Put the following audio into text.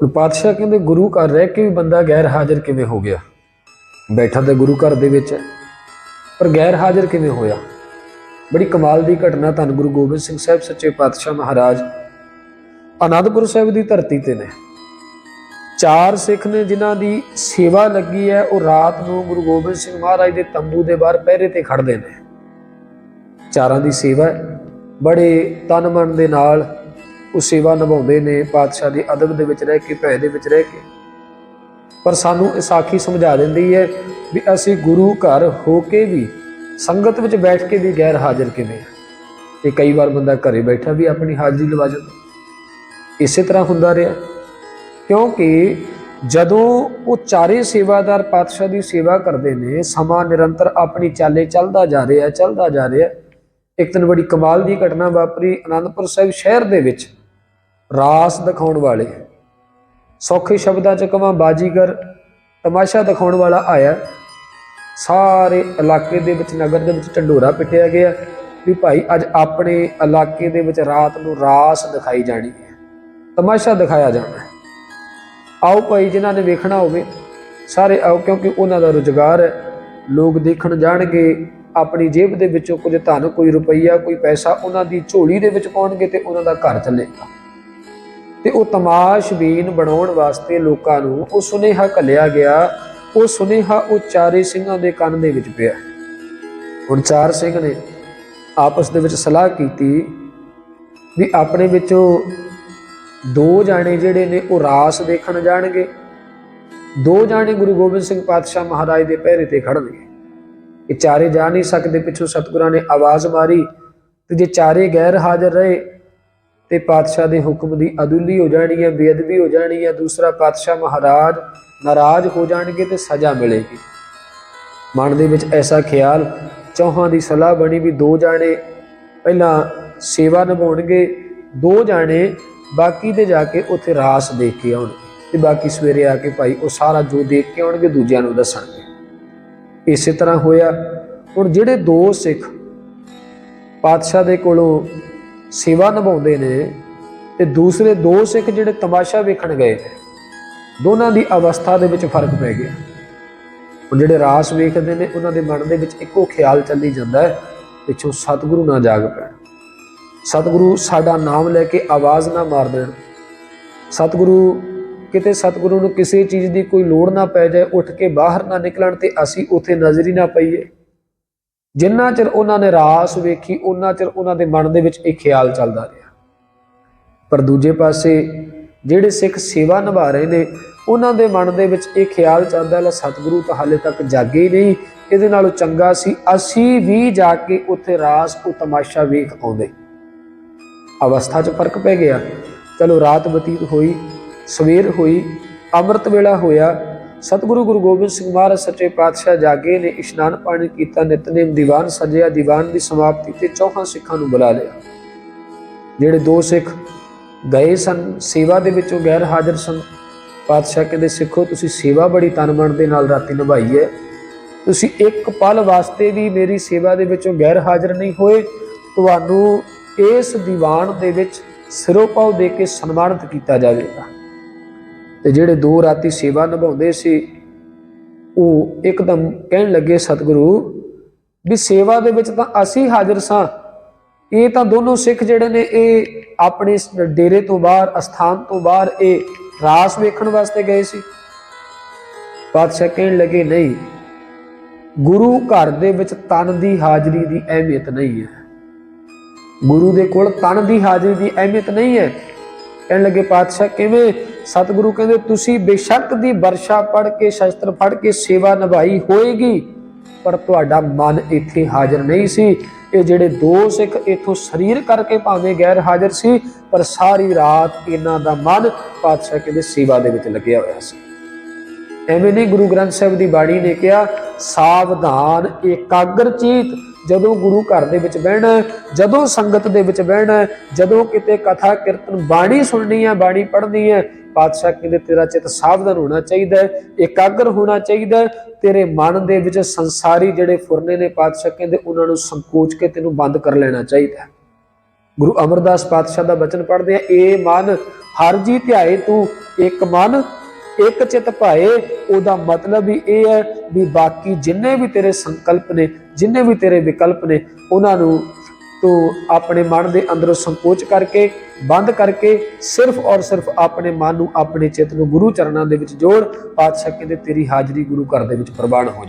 ਤੇ ਪਾਤਸ਼ਾਹ ਕਹਿੰਦੇ ਗੁਰੂ ਘਰ ਰਹਿ ਕੇ ਵੀ ਬੰਦਾ ਗੈਰ ਹਾਜ਼ਰ ਕਿਵੇਂ ਹੋ ਗਿਆ? ਬੈਠਾ ਤਾਂ ਗੁਰੂ ਘਰ ਦੇ ਵਿੱਚ ਹੈ, ਪਰ ਗੈਰ ਹਾਜ਼ਰ ਕਿਵੇਂ ਹੋਇਆ? ਬੜੀ ਕਮਾਲ ਦੀ ਘਟਨਾ ਧੰਨ ਗੁਰੂ ਗੋਬਿੰਦ ਸਿੰਘ ਸਾਹਿਬ ਸੱਚੇ ਪਾਤਸ਼ਾਹ ਮਹਾਰਾਜ ਅਨੰਦਪੁਰ ਸਾਹਿਬ ਦੀ ਧਰਤੀ ਤੇ ਨੇ। ਚਾਰ ਸਿੱਖ ਨੇ ਜਿਨ੍ਹਾਂ ਦੀ ਸੇਵਾ ਲੱਗੀ ਹੈ ਉਹ ਰਾਤ ਨੂੰ ਗੁਰੂ ਗੋਬਿੰਦ ਸਿੰਘ ਮਹਾਰਾਜ ਦੇ ਤੰਬੂ ਦੇ ਬਾਹਰ ਪਹਿਰੇ ਤੇ ਖੜਦੇ ਨੇ। ਚਾਰਾਂ ਦੀ ਸੇਵਾ ਬੜੇ ਤਨ ਮਨ ਦੇ ਨਾਲ ਉਹ ਸੇਵਾ ਨਿਭਾਉਂਦੇ ਨੇ, ਪਾਤਸ਼ਾਹ ਦੇ ਅਦਬ ਦੇ ਵਿੱਚ ਰਹਿ ਕੇ, ਭੈ ਦੇ ਵਿੱਚ ਰਹਿ ਕੇ। ਪਰ ਸਾਨੂੰ ਇਹ ਸਾਖੀ ਸਮਝਾ ਦਿੰਦੀ ਹੈ ਵੀ ਅਸੀਂ ਗੁਰੂ ਘਰ ਹੋ ਕੇ ਵੀ ਸੰਗਤ ਵਿੱਚ ਬੈਠ ਕੇ ਵੀ ਗੈਰ ਹਾਜ਼ਰ ਕਿਵੇਂ ਆ? ਤੇ ਕਈ ਵਾਰ ਬੰਦਾ ਘਰੇ ਬੈਠਾ ਵੀ ਆਪਣੀ ਹਾਜ਼ਰੀ ਲਵਾ ਜਾਂਦਾ। ਇਸੇ ਤਰ੍ਹਾਂ ਹੁੰਦਾ ਰਿਹਾ। ਕਿਉਂਕਿ ਜਦੋਂ ਉਹ ਚਾਰੇ ਸੇਵਾਦਾਰ ਪਾਤਸ਼ਾਹ ਦੀ ਸੇਵਾ ਕਰਦੇ ਨੇ, ਸਮਾਂ ਨਿਰੰਤਰ ਆਪਣੀ ਚਾਲੇ ਚੱਲਦਾ ਜਾ ਰਿਹਾ, ਚੱਲਦਾ ਜਾ ਰਿਹਾ। ਇੱਕ ਦਿਨ ਬੜੀ ਕਮਾਲ ਦੀ ਘਟਨਾ ਵਾਪਰੀ ਆਨੰਦਪੁਰ ਸਾਹਿਬ ਸ਼ਹਿਰ ਦੇ ਵਿੱਚ। ਰਾਸ ਦਿਖਾਉਣ ਵਾਲੇ। ਸੌਖੇ ਸ਼ਬਦਾਂ ਚ ਕਵਾਂ ਬਾਜੀਗਰ ਤਮਾਸ਼ਾ ਦਿਖਾਉਣ ਵਾਲਾ ਆਇਆ। ਸਾਰੇ ਇਲਾਕੇ ਦੇ ਵਿੱਚ, ਨਗਰ ਦੇ ਵਿੱਚ ਢੰਡੋਰਾ ਪਿੱਟਿਆ ਗਿਆ ਵੀ ਭਾਈ, ਅੱਜ ਆਪਣੇ ਇਲਾਕੇ ਦੇ ਵਿੱਚ ਰਾਤ ਨੂੰ ਰਾਸ ਦਿਖਾਈ ਜਾਣੀ ਹੈ। ਤਮਾਸ਼ਾ ਦਿਖਾਇਆ ਜਾਣਾ ਆਓ ਭਾਈ, ਜਿਨ੍ਹਾਂ ਨੇ ਵੇਖਣਾ ਹੋਵੇ, ਸਾਰੇ ਆਓ ਕਿਉਂਕਿ ਉਹਨਾਂ ਦਾ ਰੁਜ਼ਗਾਰ ਹੈ। ਲੋਕ ਦੇਖਣ ਜਾਣਗੇ, ਆਪਣੀ ਜੇਬ ਦੇ ਵਿੱਚੋਂ ਕੁਝ ਧਨ, ਕੋਈ ਰੁਪਈਆ, ਕੋਈ ਪੈਸਾ ਉਹਨਾਂ ਦੀ ਝੋਲੀ ਦੇ ਵਿੱਚ ਪਾਉਣਗੇ ਤੇ ਉਹਨਾਂ ਦਾ ਘਰ ਚੱਲੇਗਾ। ਤੇ ਉਹ ਤਮਾਸ਼ਬੀਨ ਬਣਾਉਣ ਵਾਸਤੇ ਲੋਕਾਂ ਨੂੰ ਉਹ ਸੁਨੇਹਾ ਘੱਲਿਆ ਗਿਆ। ਉਹ ਸੁਨੇਹਾ ਉਹ ਚਾਰੇ ਸਿੰਘਾਂ ਦੇ ਕੰਨ ਦੇ ਵਿੱਚ ਪਿਆ। ਹੁਣ ਚਾਰ ਸਿੰਘ ਨੇ ਆਪਸ ਦੇ ਵਿੱਚ ਸਲਾਹ ਕੀਤੀ ਵੀ ਆਪਣੇ ਵਿੱਚੋਂ ਦੋ ਜਾਣੇ ਜਿਹੜੇ ਨੇ ਉਹ ਰਾਸ ਦੇਖਣ ਜਾਣਗੇ। ਦੋ ਜਾਣੇ ਗੁਰੂ ਗੋਬਿੰਦ ਸਿੰਘ ਪਾਤਸ਼ਾਹ ਮਹਾਰਾਜ ਦੇ ਪਹਿਰੇ ਤੇ ਖੜਨਗੇ ਇਹ ਚਾਰੇ ਜਾ ਨਹੀਂ ਸਕਦੇ, ਪਿੱਛੋਂ ਸਤਿਗੁਰਾਂ ਨੇ ਆਵਾਜ਼ ਮਾਰੀ ਤੇ ਜੇ ਚਾਰੇ ਗੈਰ ਹਾਜ਼ਰ ਰਹੇ ਤੇ ਪਾਤਸ਼ਾਹ ਦੇ ਹੁਕਮ ਦੀ ਅਦੁੱਲੀ ਹੋ ਜਾਣੀ ਹੈ, ਬੇਅਦਬੀ ਹੋ ਜਾਣੀ ਹੈ, ਦੂਸਰਾ ਪਾਤਸ਼ਾਹ ਮਹਾਰਾਜ ਨਾਰਾਜ਼ ਹੋ ਜਾਣਗੇ ਤੇ ਸਜ਼ਾ ਮਿਲੇਗੀ। ਮਨ ਦੇ ਵਿੱਚ ਐਸਾ ਖਿਆਲ, ਚੌਹਾਂ ਦੀ ਸਲਾਹ ਬਣੀ ਵੀ ਦੋ ਜਾਣੇ ਪਹਿਲਾਂ ਸੇਵਾ ਨਿਭਾਉਣਗੇ, ਦੋ ਜਾਣੇ ਬਾਕੀ ਦੇ ਜਾ ਕੇ ਉੱਥੇ ਰਾਸ ਦੇਖ ਕੇ ਆਉਣਗੇ ਤੇ ਬਾਕੀ ਸਵੇਰੇ ਆ ਕੇ ਭਾਈ ਉਹ ਸਾਰਾ ਜੋ ਦੇਖ ਕੇ ਆਉਣਗੇ, ਦੂਜਿਆਂ ਨੂੰ ਦੱਸਣਗੇ। ਇਸੇ ਤਰ੍ਹਾਂ ਹੋਇਆ। ਹੁਣ ਜਿਹੜੇ ਦੋ ਸਿੱਖ ਪਾਤਸ਼ਾਹ ਦੇ ਕੋਲੋਂ ਸੇਵਾ ਨਿਭਾਉਂਦੇ ਨੇ ਤੇ ਦੂਸਰੇ ਦੋ ਸਿੱਖ ਜਿਹੜੇ ਤਮਾਸ਼ਾ ਵੇਖਣ ਗਏ ਨੇ, ਦੋਨਾਂ ਦੀ ਅਵਸਥਾ ਦੇ ਵਿੱਚ ਫ਼ਰਕ ਪੈ ਗਿਆ। ਉਹ ਜਿਹੜੇ ਰਾਸ ਵੇਖਦੇ ਨੇ, ਉਹਨਾਂ ਦੇ ਮਨ ਦੇ ਵਿੱਚ ਇੱਕੋ ਖਿਆਲ ਚੱਲੀ ਜਾਂਦਾ ਹੈ, ਪਿੱਛੋਂ ਸਤਿਗੁਰੂ ਨਾ ਜਾਗ ਪੈਣ। ਸਤਿਗੁਰੂ ਸਾਡਾ ਨਾਮ ਲੈ ਕੇ ਆਵਾਜ਼ ਨਾ ਮਾਰ ਦੇਣ। ਸਤਿਗੁਰੂ, ਕਿਤੇ ਸਤਿਗੁਰੂ ਨੂੰ ਕਿਸੇ ਚੀਜ਼ ਦੀ ਕੋਈ ਲੋੜ ਨਾ ਪੈ ਜਾਏ, ਉੱਠ ਕੇ ਬਾਹਰ ਨਾ ਨਿਕਲਣ ਤੇ ਅਸੀਂ ਉੱਥੇ ਨਜ਼ਰ ਹੀ ਨਾ ਪਈਏ। ਜਿੰਨਾ ਚਿਰ ਉਹਨਾਂ ਨੇ ਰਾਸ ਵੇਖੀ, ਉਹਨਾਂ ਚਿਰ ਉਹਨਾਂ ਦੇ ਮਨ ਦੇ ਵਿੱਚ ਇਹ ਖਿਆਲ ਚੱਲਦਾ ਰਿਹਾ। ਪਰ ਦੂਜੇ ਪਾਸੇ ਜਿਹੜੇ ਸਿੱਖ ਸੇਵਾ ਨਿਭਾ ਰਹੇ ਨੇ, ਉਹਨਾਂ ਦੇ ਮਨ ਦੇ ਵਿੱਚ ਇਹ ਖਿਆਲ ਚੱਲਦਾ ਲੈ ਸਤਿਗੁਰੂ ਤਾਂ ਹਾਲੇ ਤੱਕ ਜਾਗੇ ਹੀ ਨਹੀਂ, ਇਹਦੇ ਨਾਲੋਂ ਚੰਗਾ ਸੀ, ਅਸੀਂ ਵੀ ਜਾ ਕੇ ਉੱਥੇ ਰਾਸ, ਉਹ ਤਮਾਸ਼ਾ ਵੇਖ ਆਉਂਦੇ। ਅਵਸਥਾ 'ਚ ਫ਼ਰਕ ਪੈ ਗਿਆ। ਚਲੋ ਰਾਤ ਬਤੀਤ ਹੋਈ, ਸਵੇਰ ਹੋਈ, ਅੰਮ੍ਰਿਤ ਵੇਲਾ ਹੋਇਆ ਸਤਿਗੁਰੂ ਗੁਰੂ ਗੋਬਿੰਦ ਸਿੰਘ ਮਹਾਰਾਜ ਸੱਚੇ ਪਾਤਸ਼ਾਹ ਜਾਗੇ ਨੇ ਇਸ਼ਨਾਨ ਪਾਣੀ ਕੀਤਾ, ਨਿਤਨੇਮ ਦੀਵਾਨ ਸਜਿਆ, ਦੀਵਾਨ ਦੀ ਸਮਾਪਤੀ ਤੇ ਚੌਹਾਂ ਸਿੱਖਾਂ ਨੂੰ ਬੁਲਾ ਲਿਆ। ਜਿਹੜੇ ਦੋ ਸਿੱਖ ਗਏ ਸਨ, ਸੇਵਾ ਦੇ ਵਿੱਚੋਂ ਗੈਰ ਹਾਜ਼ਰ ਸਨ। ਪਾਤਸ਼ਾਹ ਕਹਿੰਦੇ, ਸਿੱਖੋ, ਤੁਸੀਂ ਸੇਵਾ ਬੜੀ ਤਨ ਮਨ ਦੇ ਨਾਲ ਰਾਤੀ ਨਿਭਾਈ ਹੈ। ਤੁਸੀਂ ਇੱਕ ਪਲ ਵਾਸਤੇ ਵੀ ਮੇਰੀ ਸੇਵਾ ਦੇ ਵਿੱਚੋਂ ਗੈਰ ਹਾਜ਼ਰ ਨਹੀਂ ਹੋਏ। ਤੁਹਾਨੂੰ ਇਸ ਦੀਵਾਨ ਦੇ ਵਿੱਚ ਸਿਰੋਂ ਪਾਉ ਦੇ ਕੇ ਸਨਮਾਨਿਤ ਕੀਤਾ ਜਾਵੇਗਾ। ਤੇ ਜਿਹੜੇ ਦੋ ਰਾਤੀ ਸੇਵਾ ਨਿਭਾਉਂਦੇ ਸੀ, ਉਹ ਇੱਕਦਮ ਕਹਿਣ ਲੱਗੇ, ਸਤਿਗੁਰੂ, ਵੀ ਸੇਵਾ ਦੇ ਵਿੱਚ ਤਾਂ ਅਸੀਂ ਹਾਜ਼ਰ ਸਾਂ। ਇਹ ਤਾਂ ਦੋਨੋਂ ਸਿੱਖ ਜਿਹੜੇ ਨੇ, ਇਹ ਆਪਣੇ ਡੇਰੇ ਤੋਂ ਬਾਹਰ, ਅਸਥਾਨ ਤੋਂ ਬਾਹਰ, ਇਹ ਰਾਸ ਵੇਖਣ ਵਾਸਤੇ ਗਏ ਸੀ। ਪਾਤਸ਼ਾਹ ਕਹਿਣ ਲੱਗੇ, ਨਹੀਂ, ਗੁਰੂ ਘਰ ਦੇ ਵਿੱਚ ਤਨ ਦੀ ਹਾਜ਼ਰੀ ਦੀ ਅਹਿਮੀਅਤ ਨਹੀਂ ਹੈ। ਗੁਰੂ ਦੇ ਕੋਲ ਤਨ ਦੀ ਹਾਜ਼ਰੀ ਦੀ ਅਹਿਮੀਅਤ ਨਹੀਂ ਹੈ। ਕਹਿਣ ਲੱਗੇ, ਪਾਤਸ਼ਾਹ, ਕਿਵੇਂ? ਸਤਿਗੁਰੂ ਕਹਿੰਦੇ, ਤੁਸੀਂ ਬੇਸ਼ੱਕ ਦੀ ਵਰਸ਼ਾ ਪੜ ਕੇ, ਸ਼ਸਤਰ ਫੜ ਕੇ ਸੇਵਾ ਨਿਭਾਈ ਹੋਏਗੀ, ਪਰ ਤੁਹਾਡਾ ਮਨ ਇੱਥੇ ਹਾਜ਼ਰ ਨਹੀਂ ਸੀ। ਇਹ ਜਿਹੜੇ ਦੋ ਸਿੱਖ ਇਥੋਂ ਸਰੀਰ ਕਰਕੇ ਭਾਵੇਂ ਗੈਰ ਹਾਜ਼ਰ ਸੀ, ਪਰ ਸਾਰੀ ਰਾਤ ਇਹਨਾਂ ਦਾ ਮਨ ਪਾਤਸ਼ਾਹ ਕਹਿੰਦੇ ਸੇਵਾ ਦੇ ਵਿੱਚ ਲੱਗਿਆ ਹੋਇਆ ਸੀ। ਐਵੇਂ ਨਹੀਂ ਗੁਰੂ ਗ੍ਰੰਥ ਸਾਹਿਬ ਦੀ ਬਾਣੀ ਨੇ ਕਿਹਾ, ਸਾਵਧਾਨ, ਇਕਾਗਰ ਚੀਤ, ਜਦੋਂ ਗੁਰੂ ਘਰ ਦੇ ਵਿੱਚ ਬਹਿਣਾ, ਜਦੋਂ ਸੰਗਤ ਦੇ ਵਿੱਚ ਬਹਿਣਾ, ਜਦੋਂ ਕਿਤੇ ਕਥਾ, ਕੀਰਤਨ, ਬਾਣੀ ਸੁਣਨੀ ਹੈ ਬਾਣੀ ਪੜ੍ਹਨੀ ਹੈ ਪਾਤਸ਼ਾਹ ਕਹਿੰਦੇ, ਤੇਰਾ ਚਿੱਤ ਸਾਵਧਾਨ ਹੋਣਾ ਚਾਹੀਦਾ ਹੈ ਹੋਣਾ ਚਾਹੀਦਾ ਤੇਰੇ ਮਨ ਦੇ ਵਿੱਚ ਸੰਸਾਰੀ ਜਿਹੜੇ ਫੁਰਨੇ ਨੇ ਪਾਤਸ਼ਾਹ ਕਹਿੰਦੇ, ਉਹਨਾਂ ਨੂੰ ਸੰਕੋਚ ਕੇ ਤੈਨੂੰ ਬੰਦ ਕਰ ਲੈਣਾ ਚਾਹੀਦਾ ਗੁਰੂ ਅਮਰਦਾਸ ਪਾਤਸ਼ਾਹ ਦਾ ਬਚਨ ਪੜ੍ਹਦੇ ਆ ਇਹ ਮਨ, ਹਰ ਜੀ ਧਿਆਏ ਤੂੰ, ਇੱਕ ਮਨ, ਇੱਕ ਚਿਤ ਭਾਏ, ਉਹਦਾ ਮਤਲਬ ਹੀ ਇਹ ਹੈ ਵੀ ਬਾਕੀ ਜਿੰਨੇ ਵੀ ਤੇਰੇ ਸੰਕਲਪ ਨੇ, ਜਿੰਨੇ ਵੀ ਤੇਰੇ ਵਿਕਲਪ ਨੇ, ਉਹਨਾਂ ਨੂੰ ਤੋਂ ਆਪਣੇ ਮਨ ਦੇ ਅੰਦਰੋਂ ਸੰਕੋਚ ਕਰਕੇ, ਬੰਦ ਕਰਕੇ ਸਿਰਫ ਔਰ ਸਿਰਫ ਆਪਣੇ ਮਨ ਨੂੰ ਆਪਣੇ ਚਿੱਤ ਨੂੰ ਗੁਰੂ ਚਰਨਾਂ ਦੇ ਵਿੱਚ ਜੋੜ, ਪਾਤਸ਼ਾਹ ਕਹਿੰਦੇ ਤੇਰੀ ਹਾਜ਼ਰੀ ਗੁਰੂ ਘਰ ਦੇ ਵਿੱਚ ਪ੍ਰਵਾਨ ਹੋ ਜਾਏ